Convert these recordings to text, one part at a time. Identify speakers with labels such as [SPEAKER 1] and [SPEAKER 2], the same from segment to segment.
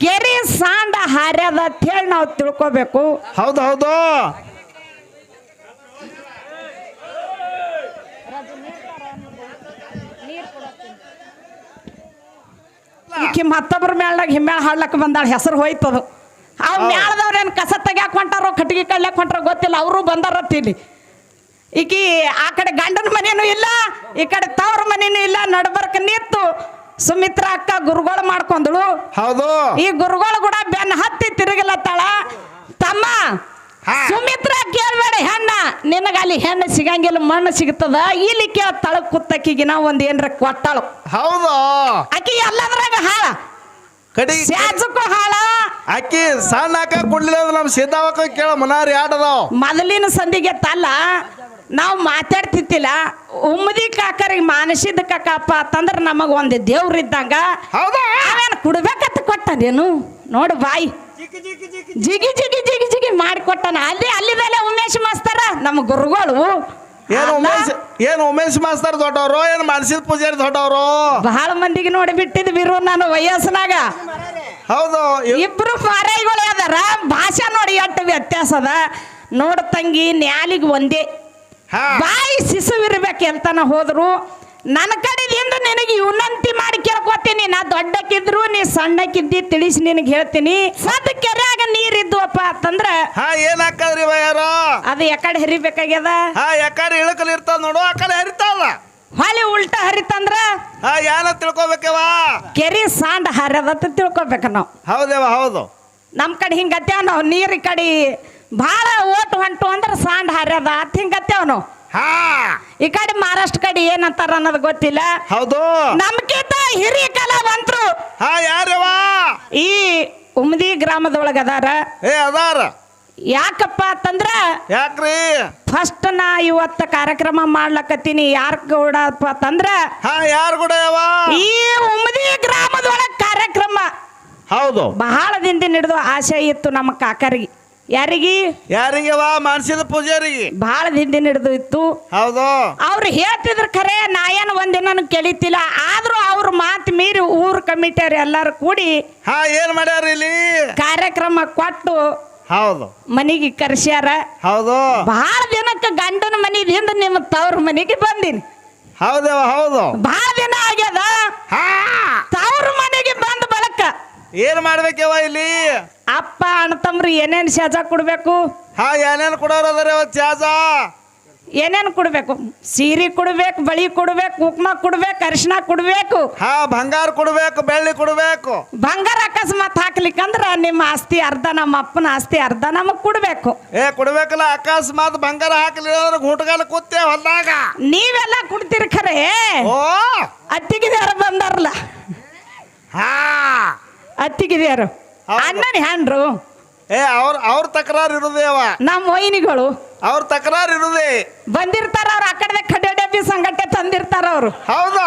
[SPEAKER 1] ಕೆರೆ ಸಾಂಡ ಹಾರ್ಯದ ಅಂತ ಹೇಳಿ ನಾವು ತಿಳ್ಕೊಬೇಕು.
[SPEAKER 2] ಹೌದು ಹೌದು.
[SPEAKER 1] ಈಕಿ ಮತ್ತೊಬ್ರ ಮೇಳ್ನಾಗ ಹಿಮ್ಮೇಳ ಹಾಡ್ಲಕ್ ಬಂದಾಳ ಹೆಸರು ಹೋಯ್ತದು. ಅವ್ ಮೇಳದವ್ರು ಏನು ಕಸ ತೆಗ್ಯಾಕ ಹೊಂಟಾರೋ ಕಟ್ಟಿಗೆ ಕಡ್ಲಕ್ ಹೊಂಟಾರೋ ಗೊತ್ತಿಲ್ಲ ಅವರು ಬಂದಾರತ್ತ ಇಲ್ಲಿ. ಈಕಿ ಆ ಕಡೆ ಗಂಡನ ಮನೇನೂ ಇಲ್ಲ ಈ ಕಡೆ ತವ್ರ ಮನೇನೂ ಇಲ್ಲ ನಡ್ಬರ್ಕ ನಿಂತು ಸುಮಿತ್ರ ಅಕ್ಕ ಗುರುಗಳು ಮಾಡ್ಕೊಂಡ್ಳು.
[SPEAKER 2] ಹೌದು.
[SPEAKER 1] ಈ ಗುರುಗಳು ಕೂಡ ಬೆನ್ನ ಹತ್ತಿ ತಿರುಗಲತ್ತಾಳ. ತಮ್ಮ. ಸುಮಿತ್ರ ಕೇಳ್ಬೇಡ ಹೆಣ್ಣ. ನಿನಗ ಅಲ್ಲಿ ಹೆಣ್ಣು ಸಿಗಂಗಿಲ್ಲ ಮಣ್ಣು ಸಿಗ್ತದ. ಇಲ್ಲಿ ಕೇಳ ತಳಗ್ ಕುತ್ತಕ್ಕಿಗೆ ನಾವು ಒಂದ್ ಏನ್ರ ಕೊಟ್ಟಾಳು.
[SPEAKER 2] ಹೌದು.
[SPEAKER 1] ಅಕ್ಕಿ ಎಲ್ಲದ್ರಾಗ ಹಾಳ.
[SPEAKER 2] ಕಡಿ
[SPEAKER 1] ಹಾಳ.
[SPEAKER 2] ಅಕ್ಕಿ ಸಣ್ಣ ಹಾಕ ಕೊಡ್ಲಿಲ್ಲ ನಮ್ ನಮ್ಮ ಸಿದ್ದಾವಕ್ಕ ಕೇಳ ಮನಾರಿ ಆಟದಾವ್
[SPEAKER 1] ಮೊದಲಿನ ಸಂದಿಗೆ ತಲ್ಲ. ನಾವು ಮಾತಾಡ್ತಿದ್ದಿಲ್ಲ. ಉಮ್ಮದಿ ಕಾಕರಿಗೆ ಮಾನಸಿದ ಕಾಕಪ್ಪ ಅಂತಂದ್ರೆ ನಮಗ ಒಂದು ದೇವ್ರ ಇದ್ದಂಗ ಅವೇನು ಕುಡ್ಬೇಕಂತ ಕೊಟ್ಟನೇನು ನೋಡು ಬಾಯಿ. ಜಿಗಿ ಜಿಗಿ ಜಿಗಿ ಜಿಗಿ. ಮಾಡಿ ಕೊಟ್ಟನ. ಅಲ್ಲಿ ಮೇಲೆ ಉಮೇಶ್ ಮಾಸ್ತರ ನಮ್ಮ ಗುರುಗಳು.
[SPEAKER 2] ಏನು
[SPEAKER 1] ಅಲ್ಲ,
[SPEAKER 2] ಉಮೇಶ್ ಏನು ಉಮೇಶ್ ಮಾಸ್ತರ್ ದೊಡ್ಡವರು? ಏನು ಮಾನಸಿದ ಪೂಜಾರಿ ದೊಡ್ಡವರು?
[SPEAKER 1] ಬಹಳ ಮಂದಿಗೆ ನೋಡಿ ಬಿಟ್ಟಿದ್ ಬಿರು ನಾನು ವಯಸ್ಸಿನಾಗ.
[SPEAKER 2] ಹೌದು.
[SPEAKER 1] ಇಬ್ರು ಪಾರೈಗಳು ಅದಾರ. ಭಾಷೆ ನೋಡಿ ಎಷ್ಟು ವ್ಯತ್ಯಾಸ ಅದ. ನೋಡು ತಂಗಿ ನ್ಯಾಲಿಗೆ ಒಂದೇ ಬಾಯಿ ಶಿಶುವಿರ್ಬೇಕು ಎಂತನ ಹೋದ್ರು? ನನ್ನ ಕಡೆದಿಂದ ನಿನಗೆ ವಿನಂತಿ ಮಾಡಿ ಕೇಳ್ಕೊತೀನಿ. ನಾ ದೊಡ್ಡಕ್ಕಿದ್ರು ನೀ ಸಣ್ಣಕ್ಕಿದ್ದಿ ತಿಳಿಸಿ ನಿನಗೆ ಹೇಳ್ತೀನಿ. ಸದ್ ಕೆರೆಯಾಗ ನೀರಿದ್ವಪ್ಪ ಅಂತಂದ್ರ
[SPEAKER 2] ಹಾ ಏನ್ ಹಾಕದ್ರಿ
[SPEAKER 1] ಅದು ಯಾಕಡೆ ಹರಿಬೇಕಾಗ್ಯದ?
[SPEAKER 2] ಹಾ ಯಾಕಡೆ ಇಳಕಲ್ ಇರ್ತಾವ ನೋಡು ಆ ಕಡೆ ಹರಿತಾವ
[SPEAKER 1] ಹೊಳಿ ಉಲ್ಟ ಹರಿತಂದ್ರ?
[SPEAKER 2] ಹಾ ಏನ ತಿಳ್ಕೊಬೇಕವ
[SPEAKER 1] ಕೆರಿ ಸಾಂಡ್ ಹರ್ಯದತ್ತ ತಿಳ್ಕೊಬೇಕ ನಾವು.
[SPEAKER 2] ಹೌದೇವ ಹೌದು.
[SPEAKER 1] ನಮ್ಮ ಕಡೆ ಹಿಂಗತ್ಯಾವ ನಾವು ನೀರಿ ಕಡೆ ಭಾಳ ಓಟ್ ಹೊಂಟು ಅಂದ್ರೆ ಸಾಂಡ್ ಹಾರ್ಯದ. ಅಂತ ಹಿಂಗತ್ಯಾವ ನಾವು
[SPEAKER 2] ಹಾ.
[SPEAKER 1] ಈ ಕಡೆ ಮಹಾರಾಷ್ಟ್ರ ಕಡೆ ಏನಂತಾರ ಅನ್ನೋದು ಗೊತ್ತಿಲ್ಲ.
[SPEAKER 2] ಹೌದು.
[SPEAKER 1] ನಮ್ಕಿಂತ ಹಿರಿಯ ಕಲಾವಂತರು.
[SPEAKER 2] ಹಾ ಯಾರವ
[SPEAKER 1] ಈ ಉಮ್ದಿ ಗ್ರಾಮದೊಳಗ ಅದಾರ.
[SPEAKER 2] ಏ ಅದಾರ.
[SPEAKER 1] ಯಾಕಪ್ಪ ಅಂತಂದ್ರ
[SPEAKER 2] ಯಾಕ್ರಿ?
[SPEAKER 1] ಫಸ್ಟ್ ನಾ ಇವತ್ತ ಕಾರ್ಯಕ್ರಮ ಮಾಡ್ಲಕತ್ತೀನಿ ಯಾರ ಕೂಡಪ್ಪ ಅಂತಂದ್ರ
[SPEAKER 2] ಹಾ ಯಾರು ಕೂಡ ಯಾವ
[SPEAKER 1] ಈ ಉಮ್ದಿ ಗ್ರಾಮದೊಳಗ ಕಾರ್ಯಕ್ರಮ.
[SPEAKER 2] ಹೌದು.
[SPEAKER 1] ಬಹಳ ದಿನದಿಂದ ಹಿಡಿದು ಆಸೆ ಇತ್ತು ನಮ್ಮ ಕಾಕರಿಗೆ. ಯಾರಿಗೆ?
[SPEAKER 2] ಯಾರಿಗವ ಮಾನಸಿದ ಪೂಜಾರಿಗೆ.
[SPEAKER 1] ಬಹಳ ದಿನ ಹಿಡಿದು ಇತ್ತು.
[SPEAKER 2] ಹೌದು.
[SPEAKER 1] ಅವ್ರು ಹೇಳ್ತಿದ್ರು ಖರೆ ನಾ ಏನು ಒಂದಿನ ಕೇಳಿತಿಲ್ಲ. ಆದ್ರೂ ಅವ್ರ ಮಾತು ಮೀರಿ ಊರ್ ಕಮಿಟಿಯವ್ರು ಎಲ್ಲಾರು ಕೂಡಿ
[SPEAKER 2] ಹಾ ಏನ್ ಮಾಡ್ಯಾರ ಇಲ್ಲಿ?
[SPEAKER 1] ಕಾರ್ಯಕ್ರಮ ಕೊಟ್ಟು
[SPEAKER 2] ಹೌದು.
[SPEAKER 1] ಮನೆಗೆ ಕರ್ಸ್ಯಾರ.
[SPEAKER 2] ಹೌದು.
[SPEAKER 1] ಬಹಳ ದಿನಕ್ಕೆ ಗಂಡನ ಮನೆದಿಂದ ನಿಮ್ಮ ತವ್ರ ಮನೆಗೆ ಬಂದಿನಿ.
[SPEAKER 2] ಹೌದು ಹೌದು.
[SPEAKER 1] ಬಹಳ ದಿನ ಆಗ್ಯದ
[SPEAKER 2] ಹಾ
[SPEAKER 1] ತವ್ರ ಮನೆಗೆ ಬಂದ ಬಳಕ
[SPEAKER 2] ಏನ್ ಮಾಡ್ಬೇಕವ ಇಲ್ಲಿ?
[SPEAKER 1] ಅಪ್ಪ ಅಣ್ಣತಮ್ರಿ ಏನೇನು ಶಾಜ ಕೊಡ್ಬೇಕು?
[SPEAKER 2] ಹಾ ಏನೇನ್ ಕೊಡೋರು ಅದರ ಚಾಜ
[SPEAKER 1] ಏನೇನು ಕೊಡ್ಬೇಕು? ಸೀರೆ ಕೊಡ್ಬೇಕು ಬಳಿ ಕೊಡ್ಬೇಕು ಕುಕ್ಮ ಕೊಡ್ಬೇಕು ಅರಿಶಿನ ಕೊಡ್ಬೇಕು.
[SPEAKER 2] ಹಾ ಬಂಗಾರ ಕೊಡ್ಬೇಕು ಬೆಳ್ಳಿ ಕೊಡ್ಬೇಕು.
[SPEAKER 1] ಬಂಗಾರ ಅಕಸ್ಮಾತ್ ಹಾಕ್ಲಿಕ್ಕಂದ್ರ ನಿಮ್ಮ ಆಸ್ತಿ ಅರ್ಧ ನಮ್ಮ ಅಪ್ಪನ ಆಸ್ತಿ ಅರ್ಧ ನಮಗ್ ಕೊಡ್ಬೇಕು.
[SPEAKER 2] ಏ ಕೊಡ್ಬೇಕಲ್ಲ ಅಕಸ್ಮಾತ್ ಬಂಗಾರ ಹಾಕ್ಲಿ ಅಂದ್ರೆ ಗುಂಟಗಾಲ ಕೂತೆ ಹೊಲ್ದಾಗ?
[SPEAKER 1] ನೀವೆಲ್ಲ ಕೊಡ್ತೀರಿ ಖರೆ.
[SPEAKER 2] ಓ!
[SPEAKER 1] ಅತ್ತಿಗಿದ್ಯಾರ ಬಂದಾರಲ್ಲ.
[SPEAKER 2] ಹಾ!
[SPEAKER 1] ಅತ್ತಿಗಿದ್ಯಾರು ಅಣ್ಣನಿ ಹ್ಯಾಂಡ್ರು
[SPEAKER 2] ಏ ಅವ್ರ ಅವ್ರ ತಕರಾರು ಇರುದೇವ
[SPEAKER 1] ನಮ್ಮ ವೈನಿಗಳು.
[SPEAKER 2] ಅವ್ರ ತಕರಾರು ಇರುದೇ.
[SPEAKER 1] ಬಂದಿರ್ತಾರ ಅವ್ರ ಆ ಕಡೆ ಡಬ್ಬಿ ಸಂಗಟೆ ತಂದಿರ್ತಾರ ಅವರು.
[SPEAKER 2] ಹೌದಾ?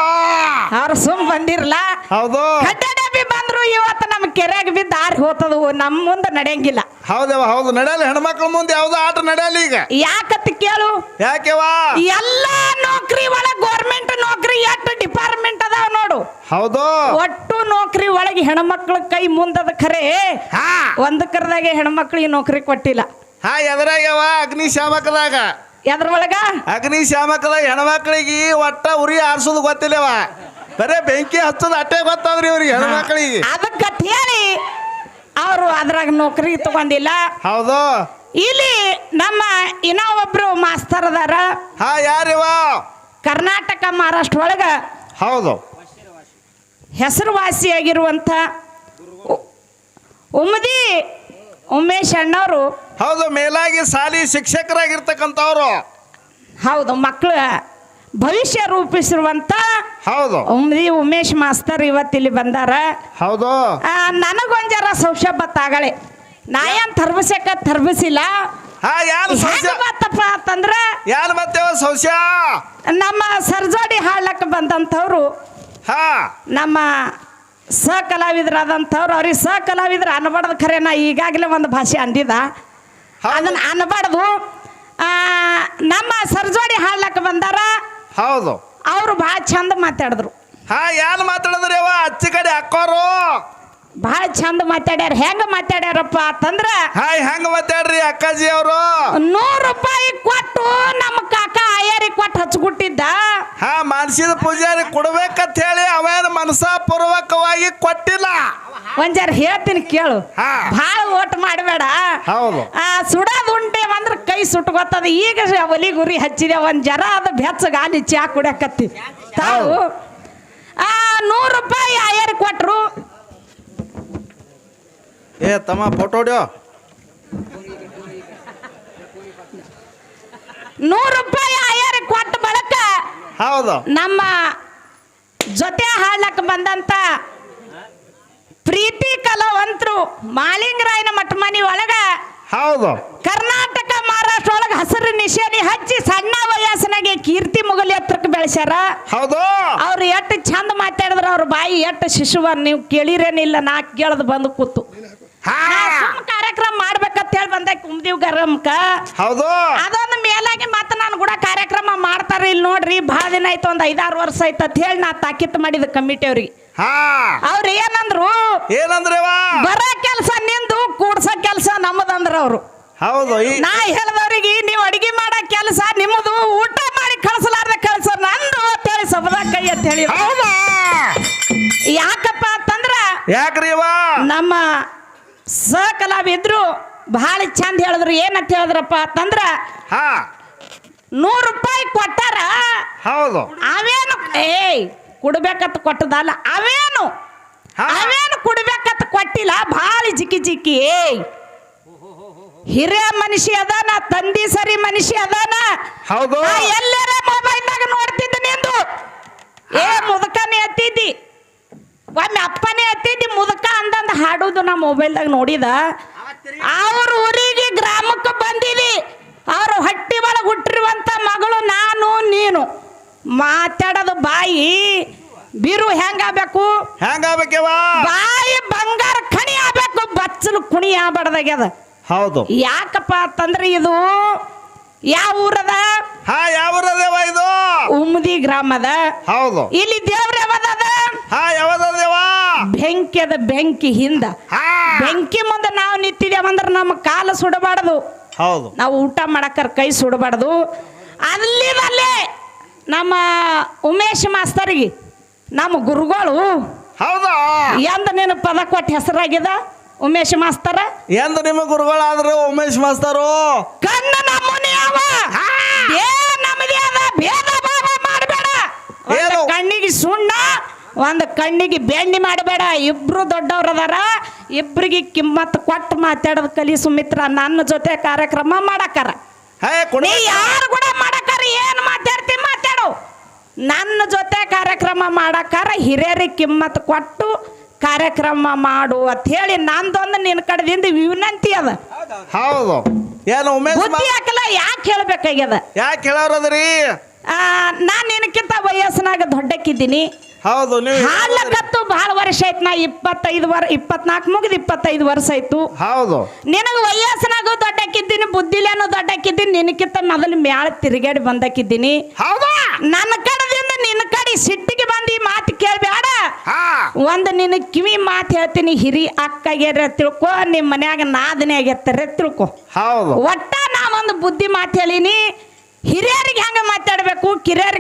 [SPEAKER 1] ಅವ್ರು ಸುಮ್ ಬಂದಿರ್ಲ?
[SPEAKER 2] ಹೌದು.
[SPEAKER 1] ಕಡ್ಡೆ ಡಬ್ಬಿ ಬಂದ್ರು ಇವತ್ತು ನಮ್ಮ ಕೆರೆಗೆ ಬಿದ್ದು ಆರಿ ಹೋತದು ನಮ್ಮ ಮುಂದೆ ನಡೆಯಂಗಿಲ್ಲ.
[SPEAKER 2] ಹೌದವ ಹೌದು. ನಡೆಯಲಿ ಹೆಣ್ಮಕ್ಳ ಮುಂದೆ ಯಾವ್ದು ಆಟ ನಡೆಯಲಿ ಈಗ.
[SPEAKER 1] ಯಾಕತ್ ಕೇಳು?
[SPEAKER 2] ಯಾಕೆವಾ
[SPEAKER 1] ಎಲ್ಲ ನೌಕರಿ ಒಳಗೆ ಗೌರ್ಮೆಂಟ್ ನೌಕರಿ ಎಷ್ಟು ಡಿಪಾರ್ಟ್ಮೆಂಟ್ ಅದಾವ ನೋಡು.
[SPEAKER 2] ಹೌದು.
[SPEAKER 1] ಒಟ್ಟು ನೌಕರಿ ಒಳಗೆ ಹೆಣ್ಮಕ್ಳ ಕೈ ಮುಂದದ ಖರೆ.
[SPEAKER 2] ಹಾ.
[SPEAKER 1] ಒಂದ್ ಕರ್ದಾಗೆ ಹೆಣ್ಮಕ್ಳಿಗೆ ನೌಕರಿ ಕೊಟ್ಟಿಲ್ಲ.
[SPEAKER 2] ಹಾ ಎದ್ರಾಗ್ಯವ ಅಗ್ನಿಶಾಮಕದಾಗ
[SPEAKER 1] ಎದ್ರ ಒಳಗ?
[SPEAKER 2] ಅಗ್ನಿಶಾಮಕದಾಗ ಹೆಣ್ಮಕ್ಳಿಗೆ ಒಟ್ಟ ಉರಿ ಆರ್ಸೋದು ಗೊತ್ತಿಲ್ಲವ. ಬರೇ ಬೆಂಕಿ ಹಚ್ಚೋದು ಅಟ್ಟೆ ಗೊತ್ತಾದ್ರಿ ಇವ್ರಿಗೆ ಹೆಣ್ಮಕ್ಳಿಗೆ.
[SPEAKER 1] ಅದಕ್ಕೆ ಹೇಳಿ ಅವರು ಅದ್ರಾಗ ನೌಕರಿ ತಗೊಂಡಿಲ್ಲ.
[SPEAKER 2] ಹೌದು.
[SPEAKER 1] ಇಲ್ಲಿ ನಮ್ಮ ಇನ್ನೂ ಒಬ್ರು ಮಾಸ್ತರ್ ಅದಾರ.
[SPEAKER 2] ಹಾ ಯಾರಿವ?
[SPEAKER 1] ಕರ್ನಾಟಕ ಮಹಾರಾಷ್ಟ್ರ ಒಳಗ.
[SPEAKER 2] ಹೌದು.
[SPEAKER 1] ಹೆಸರುವಾಸಿಯಾಗಿರುವಂಥ ಉಮದಿ ಉಮ್ಮದಿ ಉಮೇಶ್ ಅಣ್ಣವರು.
[SPEAKER 2] ಹೌದು ಮೇಲಾಗಿ ಸಾಲಿ ಶಿಕ್ಷಕರಾಗಿರ್ತಕ್ಕಂಥವ್ರು.
[SPEAKER 1] ಹೌದು ಮಕ್ಕಳು ಭವಿಷ್ಯ ರೂಪಿಸಿರುವಂತ
[SPEAKER 2] ಹೌದು.
[SPEAKER 1] ಉಮೇಶ್ ಮಾಸ್ತರ್ ಇವತ್ತಿಲ್ಲಿ ಬಂದಾರ.
[SPEAKER 2] ಹೌದು.
[SPEAKER 1] ನನಗೊಂಜರ ನನಗೊಂದ್ ಜರ ಸೌಶಭ ತಾಗಳೆ ನಾ ಏನ್ ತರ್ಬಸಕ್ಕ ತರ್ಬಸಿಲ್ಲ
[SPEAKER 2] ಹಾ ಯಾರು
[SPEAKER 1] ಬತ್ತಪ್ಪ ಅಂತಂದ್ರ
[SPEAKER 2] ಯಾರು ಸೌಸ್ಯ
[SPEAKER 1] ನಮ್ಮ ಸರ್ಜೋಡಿ ಹಾಡ್ಲಕ್ಕ ಬಂದಂಥವ್ರು.
[SPEAKER 2] ಹಾ.
[SPEAKER 1] ನಮ್ಮ ಸ ಕಲಾವಿದರಾದಂಥವ್ರು ಅವ್ರಿಗೆ ಸ ಕಲಾವಿದ್ರ ಅನ್ಬಾರ್ದು ಖರೆ. ನಾ ಈಗಾಗಲೇ ಒಂದು ಭಾಷೆ ಅಂದಿದ. ಅದನ್ನ ಅನ್ಬಾರ್ದು ಆ, ನಮ್ಮ ಸರ್ಜೋಡಿ ಹಾಡ್ಲಕ್ಕ ಬಂದಾರ.
[SPEAKER 2] ಹೌದು.
[SPEAKER 1] ಅವರು ಭಾಳ ಚಂದ ಮಾತಾಡಿದ್ರು.
[SPEAKER 2] ಹಾ ಏನ್ ಮಾತಾಡಿದ್ರಿ ಅವ ಅಚ್ಚ ಕಡೆ ಅಕ್ಕೋರು
[SPEAKER 1] ಭಾಳ ಚಂದ ಮಾತಾಡ್ಯಾರ. ಹೆಂಗ ಮಾತಾಡ್ಯಾರಪ್ಪ ಅಂತಂದ್ರ
[SPEAKER 2] ಹಾಯ್ ಹೆಂಗ್ ಮಾತಾಡ್ರಿ ಅಕ್ಕಾಜಿ ಅವರು?
[SPEAKER 1] ನೂರು ರೂಪಾಯಿ ಕೊಟ್ಟು ನಮ್ಮ ಕಾಕ ಆಯರಿ ಕೊಟ್ಟು ಹಚ್ಕೊಟ್ಟಿದ್ದ
[SPEAKER 2] ಹಾ ಮಾನಸಿದ ಪೂಜಾರಿ ಕೊಡ್ಬೇಕಂತ ಹೇಳಿ ಅವೇನು ಮನಸಾಪೂರ್ವಕವಾಗಿ ಕೊಟ್ಟಿಲ್ಲ.
[SPEAKER 1] ಒಂದ್ ಜರ ಹೇಳ್ತೀನಿ ಕೇಳು.
[SPEAKER 2] ಹಾ.
[SPEAKER 1] ಭಾಳ ಓಟ್ ಮಾಡಬೇಡ.
[SPEAKER 2] ಹೌದು.
[SPEAKER 1] ಆ ಸುಡೋದು ಅಂದ್ರೆ ಕೈ ಸುಟ್ಕೋತದ. ಈಗ ಒಲಿ ಗುರಿ ಹಚ್ಚಿದೆ. ಒಂದ್ ಜರ ಅದು ಬೆಚ್ಚ ಗಾಲಿ ಚಾ ಕುಡಿಯಕತ್ತಿ. ತಾವು? ಆ ನೂರು ರೂಪಾಯಿ ಆಯರ್ ಕೊಟ್ರು.
[SPEAKER 2] ಏ ತಮ್ಮ ಫೋಟೋ ಹೊಡ್ಯೋ.
[SPEAKER 1] ನೂರು ರೂಪಾಯಿ ಆಯರ್ ಕೊಟ್ಟ ಬಳಕ
[SPEAKER 2] ಹೌದು.
[SPEAKER 1] ನಮ್ಮ ಜೊತೆ ಹಾಡ್ಲಕ್ ಬಂದಂತ ಪ್ರೀತಿ ಕಲಾವಂತರು ಮಾಲಿಂಗರಾಯನ ಮಠ ಮನಿ ಒಳಗ
[SPEAKER 2] ಹೌದು.
[SPEAKER 1] ಕರ್ನಾಟಕ ಮಹಾರಾಷ್ಟ್ರ ಒಳಗ ಹಸಿರು ನಿಶಾನಿ ಹಚ್ಚಿ ಸಣ್ಣ ವಯಸ್ಸಿನಾಗೆ ಕೀರ್ತಿ ಮುಗಲಿ ಹತ್ರಕ್ಕೆ ಬೆಳೆಸ್ಯಾರ.
[SPEAKER 2] ಹೌದು.
[SPEAKER 1] ಅವ್ರು ಎಷ್ಟು ಚಂದ ಮಾತಾಡಿದ್ರ ಅವ್ರ ಬಾಯಿ ಎಷ್ಟು ಶಿಶುವ ನೀವು ಕೇಳಿರೇನಿಲ್ಲ ನಾ ಕೇಳದ್ ಬಂದು ಕೂತು. ಕಾರ್ಯಕ್ರಮ ಮಾಡ್ಬೇಕಂತ ಹೇಳಿ ಬಂದೆ ಕುಮ್ದಿವ್ ಗರಮ್ಕ
[SPEAKER 2] ಹೌದು.
[SPEAKER 1] ಅದೊಂದು ಮೇಲಾಗಿ ಮತ್ತೆ ನಾನು ಕೂಡ ಕಾರ್ಯಕ್ರಮ ಮಾಡ್ತಾರೆ ಇಲ್ಲಿ ನೋಡ್ರಿ ಭಾಳ ದಿನ ಆಯ್ತು ಒಂದು ಐದಾರು ವರ್ಷ ಆಯ್ತು ಅಂತ ಹೇಳಿ ನಾ ತಾಕೀತು ಮಾಡಿದ ಕಮಿಟಿ ಅವ್ರಿಗೆ.
[SPEAKER 2] ಹಾ.
[SPEAKER 1] ಅವ್ರು ಏನಂದ್ರು
[SPEAKER 2] ಏನಂದ್ರೆ
[SPEAKER 1] ಬರೋ ಕೆಲಸ ನಿಂದು ಕೂಡ್ಸ ಕೆಲಸ ನಮ್ಮದಂದ್ರ ಅವರು.
[SPEAKER 2] ಹೌದು
[SPEAKER 1] ನಾ ಹೇಳ್ದವ್ರಿಗೆ ನೀವು ಅಡಿಗೆ ಮಾಡೋ ಕೆಲಸ ನಿಮ್ಮದು ಊಟ ಮಾಡಿ ಕಳಿಸಲಾರ್ದ ಕೆಲಸ ನಂದು ಅಂತೇಳಿ ಸಬದ ಕೈ ಅಂತ ಹೇಳಿ. ಯಾಕಪ್ಪ ಅಂತಂದ್ರ
[SPEAKER 2] ಯಾಕ್ರಿ
[SPEAKER 1] ನಮ್ಮ ಸ ಬಹಳ ಚಂದ ಹೇಳಿದ್ರು. ಏನಂತ ಹೇಳಿದ್ರಪ್ಪ ಅಂತಂದ್ರ
[SPEAKER 2] ಹಾ.
[SPEAKER 1] ನೂರು ರೂಪಾಯಿ ಕೊಟ್ಟಾರ
[SPEAKER 2] ಹೌದು.
[SPEAKER 1] ಅವೇನು ಏಯ್ ಕುಡ್ಬೇಕತ್ ಕೊಟ್ಟದಲ್ಲ ಅವೇನು?
[SPEAKER 2] ಹಾ.
[SPEAKER 1] ಅವೇನು ಕುಡ್ಬೇಕತ್ ಕೊಟ್ಟಿಲ್ಲ ಭಾಳ ಜಿಕ್ಕಿ ಜಿಕ್ಕಿ ಏಯ್. ಹಿರಿಯ ಮನುಷ್ಯ ಅದಾನ ತಂದಿ ಸರಿ ಮನುಷ್ಯ ಅದಾನ.
[SPEAKER 2] ಹೌದು.
[SPEAKER 1] ನಾ ಎಲ್ಲರ ಮೊಬೈಲ್ನಾಗ ನೋಡ್ತಿದ್ದೆ ನಿಂದು. ಏ ಮುದಕನೇ ಎತ್ತಿದ್ದಿ ಒಮ್ಮೆ ಅಪ್ಪನೇ ಮುದಕ ಹಾಡುದು ನಾ ಮೊಬೈಲ್ದಾಗ ನೋಡಿದ. ಅವ್ರ ಊರಿಗೆ ಗ್ರಾಮಕ್ಕೆ ಬಂದಿದಿ. ಅವ್ರ ಹಟ್ಟಿ ಒಳಗೆ ಹುಟ್ಟಿರುವಂಥ ಮಗಳು ನಾನು ನೀನು. ಮಾತಾಡೋದು ಬಾಯಿ. ಬಿರು ಹೆಂಗಾಗಬೇಕು?
[SPEAKER 2] ಹೆಂಗಾಗ್ಬೇಕವ
[SPEAKER 1] ಬಾಯಿ ಬಂಗಾರ ಖಣಿ ಆಗ್ಬೇಕು. ಬಚ್ಚಲು ಕುಣಿ ಆಗ್ಬಾರ್ದಾಗ್ಯದ.
[SPEAKER 2] ಹೌದು.
[SPEAKER 1] ಯಾಕಪ್ಪ ಅಂತಂದ್ರೆ ಇದು ಯಾವ ಊರದ?
[SPEAKER 2] ಹಾ ಯಾವ ಊರದವ ಇದು?
[SPEAKER 1] ಉಮ್ದಿ ಗ್ರಾಮದ.
[SPEAKER 2] ಹೌದು.
[SPEAKER 1] ಇಲ್ಲಿ ದೇವ್ರ ಯಾವದದ
[SPEAKER 2] ಹಾ
[SPEAKER 1] ಬೆಂಕಿ ಅದ ಬೆಂಕಿ ಹಿಂದ.
[SPEAKER 2] ಹಾ.
[SPEAKER 1] ಬೆಂಕಿ ಮುಂದೆ ನಾವು ನಿಂತಿದ್ದೇವಂದ್ರೆ ನಮ್ಮ ಕಾಲ ಸುಡಬಾರ್ದು.
[SPEAKER 2] ಹೌದು.
[SPEAKER 1] ನಾವು ಊಟ ಮಾಡಕ್ಕರ ಕೈ ಸುಡಬಾರ್ದು. ಅಲ್ಲಿದಲ್ಲೇ ನಮ್ಮ ಉಮೇಶ್ ಮಾಸ್ತರಿಗೆ ನಮ್ಮ ಗುರುಗಳು
[SPEAKER 2] ಹೌದಾ?
[SPEAKER 1] ಎಂದ ನೀನು ಪದ ಕೊಟ್ಟು ಹೆಸರಾಗಿದ ಉಮೇಶ್ ಮಾಸ್ತರ?
[SPEAKER 2] ಎಂದ ನಿಮ್ಮ ಗುರುಗಳಾದ್ರು ಉಮೇಶ್ ಮಾಸ್ತರು?
[SPEAKER 1] ಕಣ್ಣ ನಮ್ಮನೆ ಅವ. ಏ ನಮ್ಮದೇ ಅದ ಭೇದ ಭಾವ ಮಾಡಬೇಡ.
[SPEAKER 2] ಏನು?
[SPEAKER 1] ಕಣ್ಣಿಗೆ ಸುಣ್ಣ ಒಂದು ಕಣ್ಣಿಗೆ ಬೆಣ್ಣೆ ಮಾಡಬೇಡ ಇಬ್ರು ದೊಡ್ಡವ್ರ ಅದಾರ ಇಬ್ರಿಗೆ ಕಿಮ್ಮತ್ತು ಕೊಟ್ಟು ಮಾತಾಡೋದು ಕಲಿ ಸುಮಿತ್ರ ನನ್ನ ಜೊತೆ ಕಾರ್ಯಕ್ರಮ ಮಾಡಕ್ಕಾರ. ನೀ ಯಾರು ಕೂಡ ಮಾಡಕ್ಕಾರ ಏನು ಮಾತಾಡ್ತಿ ಮಾತಾಡು. ನನ್ನ ಜೊತೆ ಕಾರ್ಯಕ್ರಮ ಮಾಡಕ್ಕಾರ ಹಿರಿಯರಿಗೆ ಕಿಮ್ಮತ್ತು ಕೊಟ್ಟು ಕಾರ್ಯಕ್ರಮ ಮಾಡು ಅಂತ ಹೇಳಿ ನಂದೊಂದು ನಿನ್ನ ಕಡೆದಿಂದ ವಿನಂತಿ ಅದ.
[SPEAKER 2] ಹೌದು. ಏನು
[SPEAKER 1] ಬುದ್ಧಿ ಹಾಕಲ್ಲ ಯಾಕೆ ಹೇಳ್ಬೇಕಾಗ್ಯದ?
[SPEAKER 2] ಯಾಕೆ ಹೇಳೋರದ್ರಿ?
[SPEAKER 1] ನಾನ್ ನಿನಕ್ಕಿಂತ ವಯಸ್ಸಿನಾಗ ದೊಡ್ಡಕ್ಕಿದ್ದೀನಿ.
[SPEAKER 2] ಹೌದು ನೀವು
[SPEAKER 1] ಹಾಡ್ಲಕ್ಕತ್ತು ಬಹಳ ವರ್ಷ ಆಯ್ತು ನಾ ಇಪ್ಪತ್ತೈದು ವರ್ ಇಪ್ಪತ್ನಾಲ್ಕು ಮುಗಿದು ಇಪ್ಪತ್ತೈದು ವರ್ಷ ಆಯ್ತು.
[SPEAKER 2] ಹೌದು.
[SPEAKER 1] ನಿನಗೆ ವಯಸ್ಸಿನಾಗೂ ದೊಡ್ಡಕ್ಕಿದ್ದೀನಿ ಬುದ್ಧಿಲೇನು ದೊಡ್ಡಕ್ಕಿದ್ದೀನಿ ನಿನಕ್ಕಿಂತ ಮೊದಲು ಮ್ಯಾಳ ತಿರುಗಾಡಿ ಬಂದಕ್ಕಿದ್ದೀನಿ.
[SPEAKER 2] ಹೌದಾ?
[SPEAKER 1] ನನ್ನ ಕಡೆದಿಂದ ನಿನ್ನ ಕಡೆ ಸಿಟ್ಟಿಗೆ ಬಂದು ಈ ಮಾತು ಕೇಳಬೇಡ ಒಂದು ನಿನ್ನ ಕಿವಿ ಮಾತು ಹೇಳ್ತೀನಿ ಹಿರಿ ಅಕ್ಕಗೆರೆ ತಿಳ್ಕೊ ನಿಮ್ಮ ಮನ್ಯಾಗ ನಾದನೆ ಆಗಿರ್ತಾರೆ ತಿಳ್ಕೊ.
[SPEAKER 2] ಹೌದು.
[SPEAKER 1] ಒಟ್ಟ ನಾ ಒಂದು ಬುದ್ಧಿ ಮಾತು ಹೇಳಿನಿ ಹಿರಿಯರಿಗೆ ಹೆಂಗೆ ಮಾತಾಡಬೇಕು?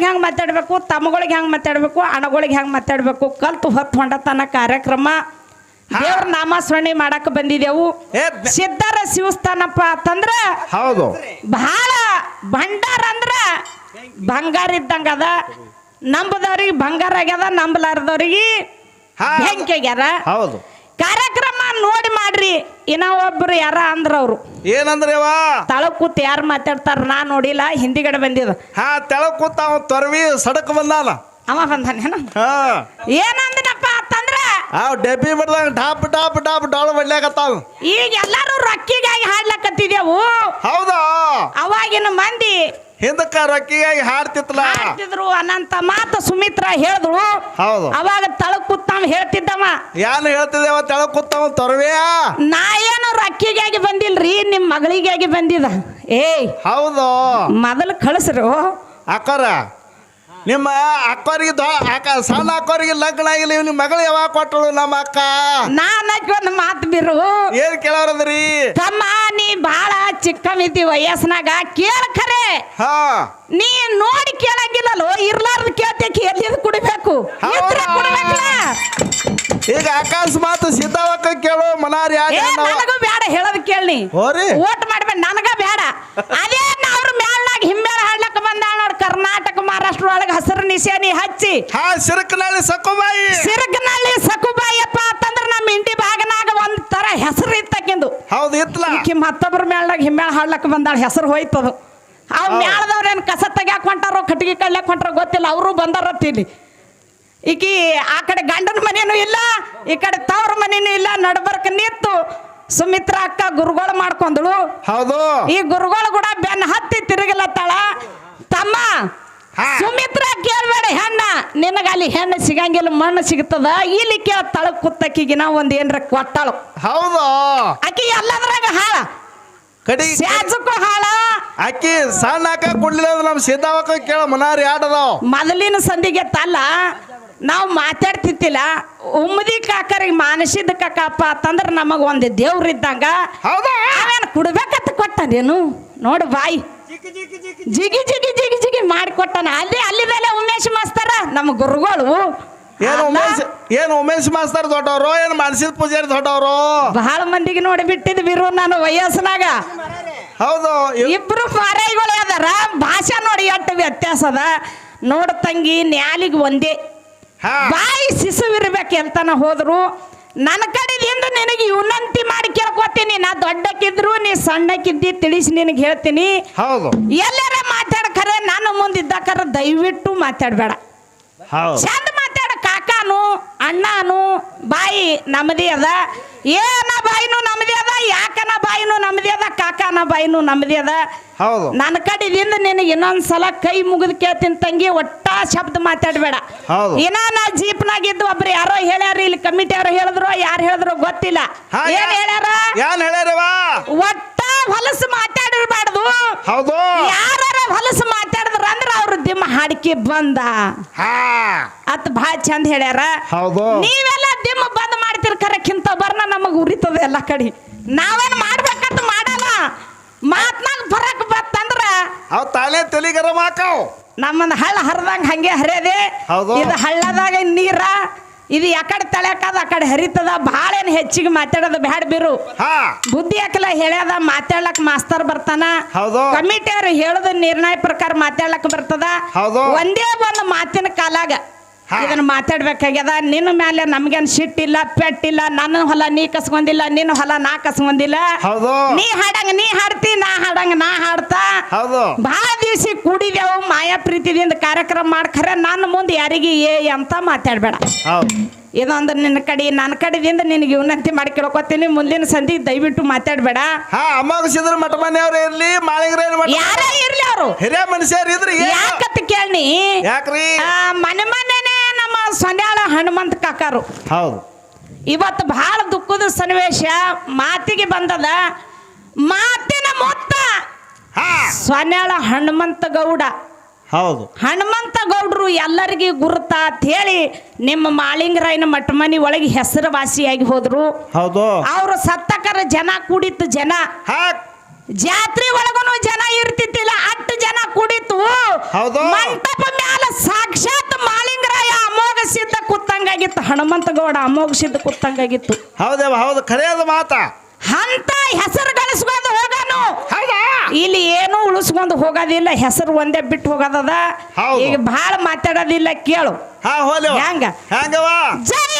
[SPEAKER 1] ಕಿರಿಯರಿಗೆ ಹೆಂಗೆ ಮಾತಾಡಬೇಕು? ತಮ್ಮಗಳಿಗೆ ಹೆಂಗೆ ಮಾತಾಡಬೇಕು? ಅಣ್ಣಗಳಿಗೆ ಹೆಂಗೆ ಮಾತಾಡಬೇಕು? ಕಲ್ತು ಹೊತ್ತು ಹೊಂಡತನ ಕಾರ್ಯಕ್ರಮ. ದೇವ್ರ ನಾಮಸ್ಮರಣೆ ಮಾಡಕ್ಕೆ ಬಂದಿದೆವು.
[SPEAKER 2] ಏ
[SPEAKER 1] ಸಿದ್ಧರ ಶಿವಸ್ಥಾನಪ್ಪ ಅಂತಂದ್ರ
[SPEAKER 2] ಹೌದು.
[SPEAKER 1] ಬಹಳ ಭಂಡಾರ ಅಂದ್ರ ಬಂಗಾರ ಇದ್ದಂಗ ಅದ. ನಂಬದವ್ರಿಗೆ ಬಂಗಾರ ಆಗ್ಯದ ನಂಬಲಾರ್ದವ್ರಿಗೆ ಬೆಂಕಿ ಆಗ್ಯಾರ
[SPEAKER 2] ಹೌದು.
[SPEAKER 1] ಕಾರ್ಯಕ್ರಮ ನೋಡಿ ಮಾಡ್ರಿ? ಇನ್ನ ಒಬ್ರು ಯಾರ ಅಂದ್ರ ಅವ್ರು.
[SPEAKER 2] ಏನಂದ್ರೇವ
[SPEAKER 1] ತಳ ಕೂತ್ ಯಾರು ಮಾತಾಡ್ತಾರ ನಾ ನೋಡಿಲ್ಲ ಹಿಂದಿಗಡೆ ಬಂದಿದ.
[SPEAKER 2] ಹಾ ತೆಳಗ್ ಕೂತ ಅವ ತೊರವಿ ಸಡಕ್ ಬಂದಾನ.
[SPEAKER 1] ಅವ ಬಂದಾನೇನ
[SPEAKER 2] ಹಾ.
[SPEAKER 1] ಏನಂದನಪ್ಪ ಅಂತಂದ್ರ?
[SPEAKER 2] ಆ ಡೆಬ್ಬಿ ಬಿಡ್ದಂಗ ಟಾಪ್ ಟಾಪ್ ಟಾಪ್ ಡಾಲ್ ಬಡ್ಲಾಕತ್ತಾವ
[SPEAKER 1] ಈಗ ಎಲ್ಲಾರು ರೊಕ್ಕಿಗಾಗಿ ಹಾಡ್ಲಕತ್ತಿದೆವು
[SPEAKER 2] ಹೌದಾ?
[SPEAKER 1] ಅವಾಗಿನ ಮಂದಿ
[SPEAKER 2] ಹಿಂದಕ್ಕ ರೊಕ್ಕಿಯಾಗಿ ಹಾಡ್ತಿತ್ತಲ
[SPEAKER 1] ಹಾಡ್ತಿದ್ರು ಅನಂತ ಮಾತು ಸುಮಿತ್ರ ಹೇಳಿದ್ರು
[SPEAKER 2] ಹೌದು.
[SPEAKER 1] ಅವಾಗ ತಳ ಕೂತಾವ್ ಹೇಳ್ತಿದ್ದವ.
[SPEAKER 2] ಏನು ಹೇಳ್ತಿದ್ದೇವ? ತಳ ಕೂತಾವ ತೊರವಿಯ?
[SPEAKER 1] ನಾ ಏನು ರೊಕ್ಕಿಗಾಗಿ ಬಂದಿಲ್ರಿ ನಿಮ್ ಮಗಳಿಗಾಗಿ ಬಂದಿದ. ಏಯ್
[SPEAKER 2] ಹೌದು.
[SPEAKER 1] ಮೊದಲು ಕಳಿಸ್ರು.
[SPEAKER 2] ಅಕ್ಕಾರ ನಿಮ್ಮ ಅಕ್ಕವ್ರಿಗೆ ದೊ ಅಕ್ಕ ಸಣ್ಣ ಅಕ್ಕವ್ರಿಗೆ ಲಗ್ನ ಆಗಿಲ್ಲ ನಿಮ್ ಮಗಳು ಯಾವಾಗ ಕೊಟ್ಟಳು ನಮ್ಮ ಅಕ್ಕ?
[SPEAKER 1] ನಾನಕ್ಕೆ ಒಂದು ಮಾತು ಬಿರು
[SPEAKER 2] ಏನ್ ಕೇಳೋರದ್ರಿ?
[SPEAKER 1] ತಮ್ಮ ನೀ ಬಾಳ ಚಿಕ್ಕವಿದ್ದಿ ವಯಸ್ಸಿನಾಗ ಕೇಳ ಖರೆ.
[SPEAKER 2] ಹಾ.
[SPEAKER 1] ನೀ ನೋಡಿ ಕೇಳಂಗಿಲ್ಲಲ್ಲೋ ಇರ್ಲಾರ್ದು ಕೇಳ್ತೇಕಿ ಎಲ್ಲಿದ್ ಕುಡಿಬೇಕು?
[SPEAKER 2] ಈಗ
[SPEAKER 1] ಆಕಾಶ ಕುಡಿಬೇಕಲ್ಲ.
[SPEAKER 2] ಈಗ ಅಕಸ್ಮಾತ್ ಸಿದ್ಧಾವಕ್ಕ ಕೇಳು ಮನಾರಿ
[SPEAKER 1] ಏ
[SPEAKER 2] ಯಾಕೆ
[SPEAKER 1] ನನಗೂ ಬೇಡ ಹೇಳದ್ ಕೇಳಿ
[SPEAKER 2] ಹೋರಿ.
[SPEAKER 1] ಓಟ್ ಮಾಡ್ಬೇಡ ನನಗ ಬೇಡ ಅದೇ ಒಳಗ ಹಸಿರು ನಿಶಾನಿ ಹಚ್ಚಿ.
[SPEAKER 2] ಹಾ ಸಕುಬಾಯಿ ಸಕ್ಕುಬಾಯಿ.
[SPEAKER 1] ಸಿರಗನಲ್ಲಿ ಸಕುಬಾಯಪ್ಪ ಅಂತಂದ್ರ ನಮ್ಮ ಇಂಡಿ ಭಾಗನಾಗ ಒಂದ್ ತರ ಹೆಸರು ಇತ್ತಕ್ಕಿಂದು
[SPEAKER 2] ಹೌದು ಇತ್ತಲ
[SPEAKER 1] ಈಕಿ ಮತ್ತೊಬ್ಬರ ಮ್ಯಾಲ್ನಾಗ ಹಿಮ್ಮೇಳ ಹಾಡ್ಲಕ್ಕ ಬಂದಾಳ ಹೆಸರು ಹೋಯ್ತದು. ಅವ್ ಮೇಳದವ್ರ ಏನ್ ಕಸ ತೆಗ್ಯಾಕ ಹೊಂಟಾರೋ ಕಟ್ಟಿಗೆ ಕಳ್ಯಾಕ ಹೊಂಟಾರೋ ಗೊತ್ತಿಲ್ಲ ಅವರು ಬಂದಾರತ್ ಇಲ್ಲಿ. ಈಕಿ ಆ ಕಡೆ ಗಂಡನ ಮನೇನು ಇಲ್ಲ ಈ ಕಡೆ ತವ್ರ ಮನೇನು ಇಲ್ಲ ನಡ್ಬರ್ಕ ನಿತ್ತು ಸುಮಿತ್ರ ಅಕ್ಕ ಗುರುಗಳು ಮಾಡ್ಕೊಂದಳು
[SPEAKER 2] ಹೌದು.
[SPEAKER 1] ಈ ಗುರುಗಳು ಕೂಡ ಬೆನ್ನ ಹತ್ತಿ ತಿರುಗಲತ್ತಾಳ. ತಮ್ಮ. ಸುಮಿತ್ರ ಕೇಳ್ಬೇಡ ಹೆಣ್ಣ. ನಿನಗ ಅಲ್ಲಿ ಹೆಣ್ಣು ಸಿಗಂಗಿಲ್ಲ ಮಣ್ಣು ಸಿಗ್ತದ. ಇಲ್ಲಿ ಕೇಳ ತಳಗ್ ಕುತ್ತಕ್ಕಿಗಿನ ಒಂದ್ ಏನ್ರ ಕೊಟ್ಟಾಳು.
[SPEAKER 2] ಹೌದು.
[SPEAKER 1] ಅಕ್ಕಿ ಎಲ್ಲದ್ರಾಗ ಹಾಳ.
[SPEAKER 2] ಕಡಿ
[SPEAKER 1] ಸ್ಯಾಜಕ್ಕೂ ಹಾಳ.
[SPEAKER 2] ಅಕ್ಕಿ ಸಣ್ಣ ಅಕ್ಕ ಕೊಡ್ಲಿಲ್ಲ ಅಂದ್ರೆ ನಮ್ಮ ಸಿದ್ಧಾವಕ್ಕ ಕೇಳ ಮನಾರಿ ಆಟದಾವ್
[SPEAKER 1] ಮೊದಲಿನ ಸಂದಿಗೆ ತಲ್ಲ ನಾವು ಮಾತಾಡ್ತಿತ್ತಿಲ್ಲ. ಉಮ್ಮದಿ ಕಾಕರಿಗೆ ಮಾನಸಿದ ಕಾಕಪ್ಪ ಅಂತಂದ್ರೆ ನಮಗ ಒಂದು ದೇವ್ರ ಇದ್ದಂಗ
[SPEAKER 2] ಹೌದಾ?
[SPEAKER 1] ಅವೇನು ಕುಡ್ಬೇಕಂತ ಕೊಟ್ಟ ನೀನು ನೋಡು ಬಾಯಿ. ಜಿಗಿ ಜಿಗಿ ಜಿಗಿ ಜಿಗಿ ಮಾಡಿ ಕೊಟ್ಟನ ಅಲ್ಲಿ ಮೇಲೆ ಉಮೇಶ್ ಮಾಸ್ತರ ನಮ್ಮ ಗುರುಗಳು.
[SPEAKER 2] ಏನು ಉಮೇಶ್ ಏನು ಉಮೇಶ್ ಮಾಸ್ತರ್ ದೊಡ್ಡವರು ಏನು ಮನಸಿದ ಪೂಜಾರಿ ದೊಡ್ಡವರು?
[SPEAKER 1] ಬಹಳ ಮಂದಿಗೆ ನೋಡಿ ಬಿಟ್ಟಿದ್ ಬಿರು ನಾನು ವಯಸ್ಸಿನಾಗ.
[SPEAKER 2] ಹೌದು.
[SPEAKER 1] ಇಬ್ರು ಪಾರೈಗಳು ಅದಾರ. ಭಾಷಾ ನೋಡಿ ಎಷ್ಟು ವ್ಯತ್ಯಾಸ ಅದ. ನೋಡ ತಂಗಿ ನ್ಯಾಲಿಗೆ ಒಂದೇ.
[SPEAKER 2] ಬಾಯಿ
[SPEAKER 1] ಬಾಯಿ ಶಿಶುವಿರ್ಬೇಕು ಎಂತನ ಹೋದ್ರು. ನನ್ನ ಕಡೆದಿಂದ ನಿನಗೆ ವಿನಂತಿ ಮಾಡಿ ಕೇಳ್ಕೊತೀನಿ. ನಾ ದೊಡ್ಡಕ್ಕಿದ್ರು ನೀ ಸಣ್ಣಕ್ಕಿದ್ದಿ ತಿಳಿಸಿ ನಿನಗೆ ಹೇಳ್ತೀನಿ.
[SPEAKER 2] ಹೌದು.
[SPEAKER 1] ಎಲ್ಲಾರ ಮಾತಾಡ್ಕರೆ ನಾನು ಮುಂದಿದ್ದಕ್ಕಾರ ದಯವಿಟ್ಟು ಮಾತಾಡಬೇಡ.
[SPEAKER 2] ಹೌದು.
[SPEAKER 1] ಚಂದ ಮಾತಾಡ ಕಾಕಾನು ಅಣ್ಣಾನು ಬಾಯಿ ನಮ್ಮದೇ ಅದ. ಏನ ಬಾಯಿನೂ ನಮ್ದೇ ಅದ ಯಾಕನ ಬಾಯಿನೂ ನಮ್ದೇ ಅದ ಕಾಕನ ಬಾಯಿನೂ ನಮ್ದೇ ಅದ.
[SPEAKER 2] ಹೌದು.
[SPEAKER 1] ನನ್ನ ಕಡೆದಿಂದ ನಿನಗೆ ಇನ್ನೊಂದ್ ಸಲ ಕೈ ಮುಗಿದು ಕೇಳ್ತೀನಿ ತಂಗಿ ಒಟ್ಟ ಶಬ್ದ ಮಾತಾಡಬೇಡ.
[SPEAKER 2] ಹೌದು.
[SPEAKER 1] ಇನ್ನ ನಾ ಜೀಪ್ನಾಗಿದ್ದು ಒಬ್ರು ಯಾರೋ ಹೇಳ್ಯಾರ ಇಲ್ಲಿ ಕಮಿಟಿ ಅವ್ರು ಹೇಳಿದ್ರು ಯಾರು ಹೇಳಿದ್ರು ಗೊತ್ತಿಲ್ಲ. ಏನ್ ಹೇಳ್ಯಾರ?
[SPEAKER 2] ಏನ್ ಹೇಳ್ಯಾರವ
[SPEAKER 1] ಒಟ್ಟ ಹೊಲಸು ಮಾತಾಡಿರ್ಬಾರ್ದು
[SPEAKER 2] ಹೌದು.
[SPEAKER 1] ಯಾರ ಹೊಲಸು ಮಾತಾಡಿದ್ರ ಅಂದ್ರ ಅವ್ರ ದಿಮ್ಮ ಹಾಡಿಕೆ ಬಂದ.
[SPEAKER 2] ಹಾ.
[SPEAKER 1] ಅತ್ ಭಾಳ ಚಂದ ಹೇಳ್ಯಾರ.
[SPEAKER 2] ಹೌದು.
[SPEAKER 1] ನೀವೆಲ್ಲ ದಿಮ್ಮ ಬಂದ್ ಮಾಡ್ತಿರ್ ಕರಕ್ಕಿಂತ ಬರ್ನ ನಮಗ್ ಉರಿತದ ಎಲ್ಲ ಕಡೆ. ನಾವೇನ್ ಮಾಡ್ಬೇಕಂತ ಮಾಡಲ್ಲ. ಮಾತ್ನಾಗ ಬರಕ್ ಬತ್ತಂದ್ರ
[SPEAKER 2] ಅವ್ ತಾನೇ ತಲಿಗರ ಮಾಕವ್
[SPEAKER 1] ನಮ್ಮನ್ನ ಹಳ್ಳ ಹರಿದಂಗ ಹಂಗೆ ಹರಿಯದೆ. ಇದು ಹಳ್ಳದಾಗ ನೀರ ಇದು ಯಾಕಡೆ ತಳ್ಯಾಕದ ಆ ಕಡೆ ಹರಿತದ ಭಾಳ ಏನು ಹೆಚ್ಚಿಗೆ ಮಾತಾಡೋದು ಬ್ಯಾಡ ಬಿರು
[SPEAKER 2] ಹಾ
[SPEAKER 1] ಬುದ್ಧಿ ಹಾಕಲ ಹೇಳ್ಯದ ಮಾತಾಡ್ಲಕ್ ಮಾಸ್ತರ್ ಬರ್ತಾನ
[SPEAKER 2] ಹೌದು.
[SPEAKER 1] ಕಮಿಟಿ ಅವ್ರು ಹೇಳದ ನಿರ್ಣಯ ಪ್ರಕಾರ ಮಾತಾಡ್ಲಕ್ ಬರ್ತದ
[SPEAKER 2] ಹೌದು.
[SPEAKER 1] ಒಂದೇ ಒಂದು ಮಾತಿನ ಕಾಲಾಗ. ಇದನ್ನ ಮಾತಾಡ್ಬೇಕಾಗ್ಯದ ನಿನ್ನ ಮೇಲೆ ನಮ್ಗೇನ್ ಸಿಟ್ಟಿಲ್ಲ ಪೆಟ್ಟಿಲ್ಲ ನನ್ನ ಹೊಲ ನೀ ಕಸ್ಕೊಂಡಿಲ್ಲ ನಿನ್ನ ಹೊಲ ನಾ ಕಸ್ಕೊಂಡಿಲ್ಲ.
[SPEAKER 2] ಹೌದು.
[SPEAKER 1] ನೀ ಹಾಡಂಗ ನೀ ಹಾಡ್ತಿ ನಾ ಹಾಡಂಗ ನಾ ಹಾಡ್ತಾ.
[SPEAKER 2] ಹೌದು.
[SPEAKER 1] ಭಾಳ ದಿವ್ಸ ಕೂಡಿದೆವು ಮಾಯಾ ಪ್ರೀತಿದಿಂದ ಕಾರ್ಯಕ್ರಮ ಮಾಡ್ಕರೆ ನನ್ನ ಮುಂದೆ ಯಾರಿಗೆ ಏ ಅಂತ ಮಾತಾಡ್ಬೇಡ.
[SPEAKER 2] ಹೌದು.
[SPEAKER 1] ಇದೊಂದು ನಿನ್ನ ಕಡೆ ನನ್ನ ಕಡೆದಿಂದ ನಿನಗೆ ವಿನಂತಿ ಮಾಡಿ ಕೇಳ್ಕೊತೀನಿ ಮುಂದಿನ ಸಂಧಿ ದಯವಿಟ್ಟು ಮಾತಾಡಬೇಡ.
[SPEAKER 2] ಹಾ ಅಮ್ಮಗಿಸಿದ್ರ ಮಠ ಮನೆಯವ್ರು ಇರ್ಲಿ
[SPEAKER 1] ಯಾರೇ ಇರ್ಲಿ ಅವರು.
[SPEAKER 2] ಹಿರಿಯ ಮನುಷ್ಯರು ಇದ್ರಿ ಏನು?
[SPEAKER 1] ಯಾಕತ್ ಕೇಳಿ
[SPEAKER 2] ಯಾಕ್ರಿ?
[SPEAKER 1] ಮನೆ ನಮ್ಮ ಸೊನ್ಯಾಳ ಹನುಮಂತ ಕಾಕಾರು.
[SPEAKER 2] ಹೌದು.
[SPEAKER 1] ಇವತ್ತು ಬಹಳ ದುಃಖದ ಸನ್ನಿವೇಶ ಮಾತಿಗೆ ಬಂದದ ಮಾತಿನ ಮೊತ್ತ ಸೊನ್ಯಾಳ ಹನುಮಂತ ಗೌಡ.
[SPEAKER 2] ಹೌದು.
[SPEAKER 1] ಹನುಮಂತ ಗೌಡರು ಎಲ್ಲರಿಗೂ ಗುರುತ ಅಂತ ಹೇಳಿ ನಿಮ್ಮ ಮಾಳಿಂಗರಾಯನ ಮಠಮನಿ ಒಳಗೆ ಹೆಸರುವಾಸಿಯಾಗಿ ಹೋದ್ರು.
[SPEAKER 2] ಹೌದು.
[SPEAKER 1] ಅವರು ಸತ್ತಕರ ಜನ ಕೂಡಿತ್ತು ಜನ. ಜಾತ್ರೆ ಒಳಗನು ಜನ ಇರ್ತಿತ್ತಿಲ್ಲ ಅಟ್ಟು ಜನ ಕುಡಿತು.
[SPEAKER 2] ಹೌದು.
[SPEAKER 1] ಮಂಟಪ ಮ್ಯಾಲ ಸಾಕ್ಷಾತ್ ಮಾಲಿಂಗರಾಯ ಅಮೋಘ ಸಿದ್ಧ ಕೂತಂಗಾಗಿತ್ತು ಹನುಮಂತ ಗೌಡ ಅಮೋಘ ಸಿದ್ಧ ಕೂತಂಗಾಗಿತ್ತು
[SPEAKER 2] ಹೌದೇವ ಹೌದು ಖರೆಯದ ಮಾತ.
[SPEAKER 1] ಅಂತ ಹೆಸರು ಗಳಿಸ್ಕೊಂಡು ಹೋಗಾನು. ಇಲ್ಲಿ ಏನು ಉಳಿಸ್ಕೊಂಡು ಹೋಗೋದಿಲ್ಲ ಹೆಸರು ಒಂದೇ ಬಿಟ್ಟು ಹೋಗೋದದ. ಈಗ ಬಹಳ ಮಾತಾಡೋದಿಲ್ಲ ಕೇಳು.
[SPEAKER 2] ಹಾ ಹೋಲಿ.
[SPEAKER 1] ಹ್ಯಾಂಗ?
[SPEAKER 2] ಹ್ಯಾಂಗವ
[SPEAKER 1] ಜಯ